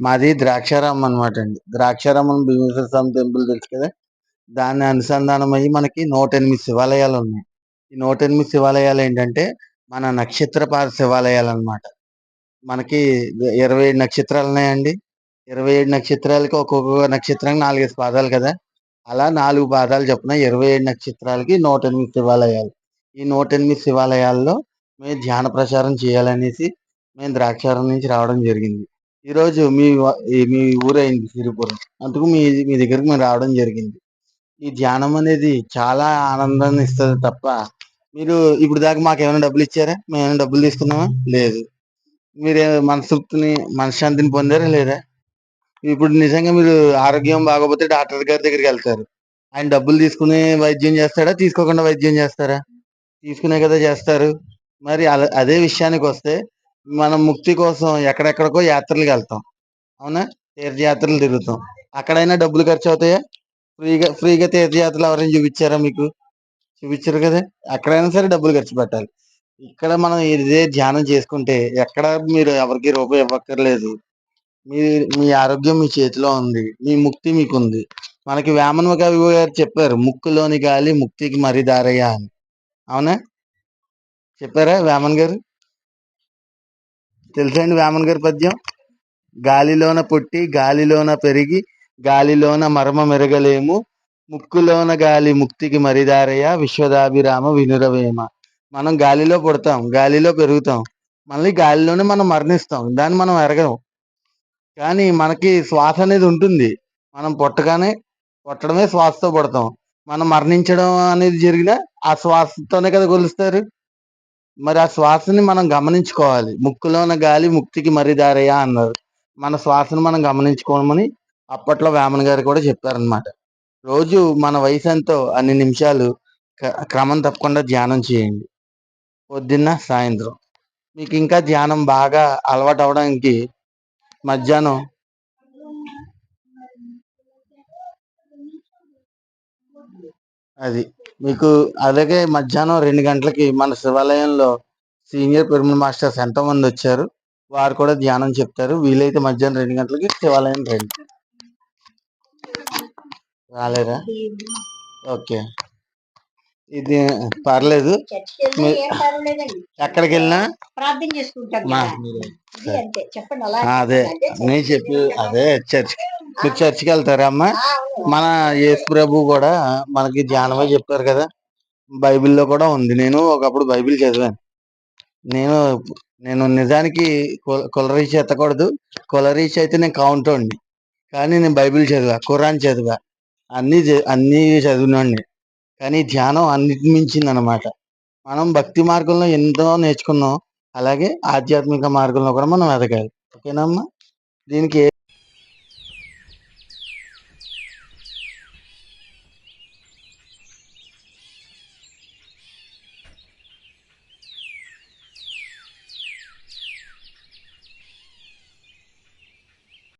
మాది ద్రాక్షారామం అనమాట అండి ద్రాక్షారామం భీమేశ్వర స్వామి టెంపుల్ తెలుసు కదా? దాన్ని అనుసంధానం అయ్యి మనకి నూట ఎనిమిది శివాలయాలు ఉన్నాయి ఈ నూట ఎనిమిది శివాలయాలు ఏంటంటే మన నక్షత్రపాద శివాలయాలు అనమాట మనకి ఇరవై ఏడు నక్షత్రాలు ఉన్నాయండి. ఇరవై ఏడు నక్షత్రాలకి ఒక్కొక్క నక్షత్రానికి నాలుగైదు పాదాలు కదా? అలా నాలుగు పాదాలు చెప్పిన ఇరవై ఏడు నక్షత్రాలకి నూట ఎనిమిది శివాలయాలు. ఈ నూట ఎనిమిది శివాలయాల్లో మేము ధ్యాన ప్రచారం చేయాలనేసి మేము ద్రాక్షారం నుంచి రావడం జరిగింది. ఈరోజు మీ మీ ఊరైంది సిరిపురం. అందుకు మీ మీ దగ్గరికి మేము రావడం జరిగింది. ఈ ధ్యానం అనేది చాలా ఆనందాన్ని ఇస్తుంది తప్ప మీరు ఇప్పుడు దాకా మాకు ఏమైనా డబ్బులు ఇచ్చారా? మేము ఏమైనా డబ్బులు తీసుకున్నామా? లేదు. మీరు మనసృప్తిని మనశ్శాంతిని పొందారా లేదా? ఇప్పుడు నిజంగా మీరు ఆరోగ్యం బాగోపోతే డాక్టర్ గారి దగ్గరికి వెళ్తారు. ఆయన డబ్బులు తీసుకుని వైద్యం చేస్తాడా? తీసుకోకుండా వైద్యం చేస్తారా? తీసుకునే కదా చేస్తారు. మరి అదే విషయానికి వస్తే మనం ముక్తి కోసం ఎక్కడెక్కడికో యాత్రలకు వెళ్తాం. అవునా? తీర్థయాత్రలు తిరుగుతాం. అక్కడైనా డబ్బులు ఖర్చు అవుతాయా ఫ్రీగా ఫ్రీగా తీర్థయాత్రలు ఎవరైనా చూపించారా మీకు? చూపించారు కదా? ఎక్కడైనా సరే డబ్బులు ఖర్చు పెట్టాలి. ఇక్కడ మనం ఇదే ధ్యానం చేసుకుంటే ఎక్కడ మీరు ఎవరికి రూపాయి ఇవ్వక్కర్లేదు. మీ మీ ఆరోగ్యం మీ చేతిలో ఉంది. మీ ముక్తి మీకు ఉంది మనకి వేమన కవి గారు చెప్పారు ముక్కులోని గాలి ముక్తికి మరి దారయ్యా అని. అవునా? చెప్పారా వేమన్ గారు? తెలుసండి వేమన్ గారి పద్యం? గాలిలోన పుట్టి గాలిలోన పెరిగి గాలిలోన మర్మ మెరగలేము ముక్కులోన గాలి ముక్తికి మరిదారయ్య విశ్వదాభిరామ వినురవేమ. మనం గాలిలో పుడతాం గాలిలో పెరుగుతాం. మళ్ళీ గాలిలోనే మనం మరణిస్తాం దాన్ని మనం ఎరగం. కానీ మనకి శ్వాస అనేది ఉంటుంది. మనం పుట్టగానే పుట్టడమే శ్వాసతో పుడతాం. మనం మరణించడం అనేది జరిగిన ఆ శ్వాసతోనే కదా కొలుస్తారు మరి ఆ శ్వాసని మనం గమనించుకోవాలి. ముక్కులోన గాలి ముక్తికి మరిదారయ్యా అన్నారు. మన శ్వాసను మనం గమనించుకోమని అప్పట్లో వేమన్ గారు కూడా చెప్పారనమాట రోజు మన వయసు ఎంతో అన్ని నిమిషాలు క్రమం తప్పకుండా ధ్యానం చేయండి. పొద్దున్న సాయంత్రం. మీకు ఇంకా ధ్యానం బాగా అలవాటు అవడానికి మధ్యాహ్నం అది. మీకు అలాగే మధ్యాహ్నం రెండు గంటలకి మన శివాలయంలో సీనియర్ పిరమిడ్ మాస్టర్స్ ఎంతోమంది వచ్చారు. వారు కూడా ధ్యానం చెప్తారు. వీలైతే మధ్యాహ్నం రెండు గంటలకి శివాలయం రండి. రాలేదా? ఓకే. ఇది పర్లేదు. ఎక్కడికి వెళ్ళినా అదే. నేను చెప్పి అదే చర్చ్ మీరు చర్చికి వెళ్తారా అమ్మా? మన యేసు ప్రభు కూడా మనకి ధ్యానమే చెప్పారు కదా. బైబిల్లో కూడా ఉంది. నేను ఒకప్పుడు బైబిల్ చదివాను. నేను నేను నిజానికి కులరీచ్ ఎత్తకూడదు. కులరీచ్ అయితే నేను కౌంటోండి కానీ నేను బైబిల్ చదివా ఖురాన్ చదివా. అన్నీ అన్నీ చదివినండి కానీ ధ్యానం అన్నిటి మించింది అనమాట మనం భక్తి మార్గంలో ఎంతో నేర్చుకున్నాం. అలాగే ఆధ్యాత్మిక మార్గంలో కూడా మనం ఎదగాలి ఓకేనమ్మా దీనికి